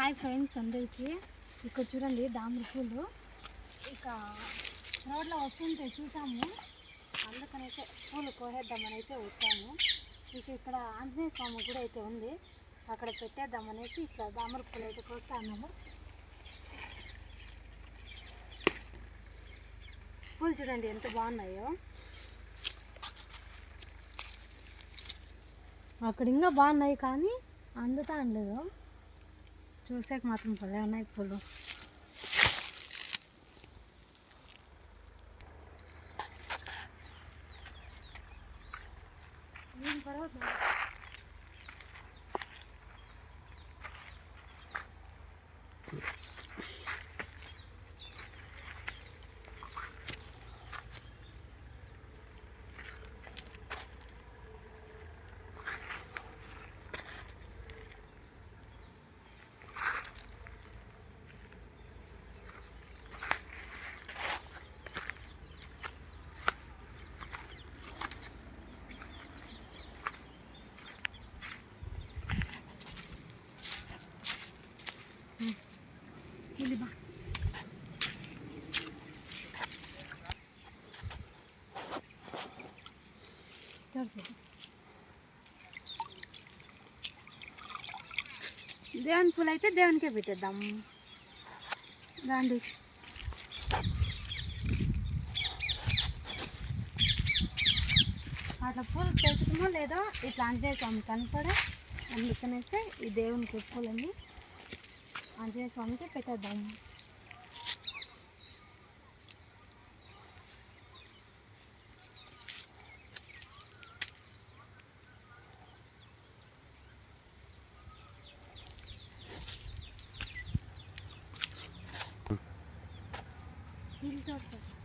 Hi friends అందరికీ. ఇక్కడ చూడండి దామర పూలు. ఇక రోడ్లో వస్తుంటే చూసాము. అందుకనైతే పూలు కోసేద్దామని అయితే వచ్చాము. ఇక ఇక్కడ ఆంజనేయ స్వామి కూడా అయితే ఉంది. అక్కడ పెట్టేద్దామనేసి ఇక్కడ దామర పూలు అయితే కోస్తాము పూలు చూడండి ఎంత బాగున్నాయో. అక్కడ ఇంకా బాగున్నాయి కానీ అందుతా ఉండదు. చూసాక మాత్రం భలే ఉన్నాయి పూలు ఏం పర్వాలేదు దేవుని పూలు అయితే దేవునికే పెట్టేద్దాం రండి అట్లా పూలు పెట్టడమో లేదో ఇట్లా అంజనేయ స్వామి కనపడే అందుకనేసి ఈ దేవునికి పూలన్నీ ఆంజనేయ స్వామికి పెట్టేద్దాం 你倒是。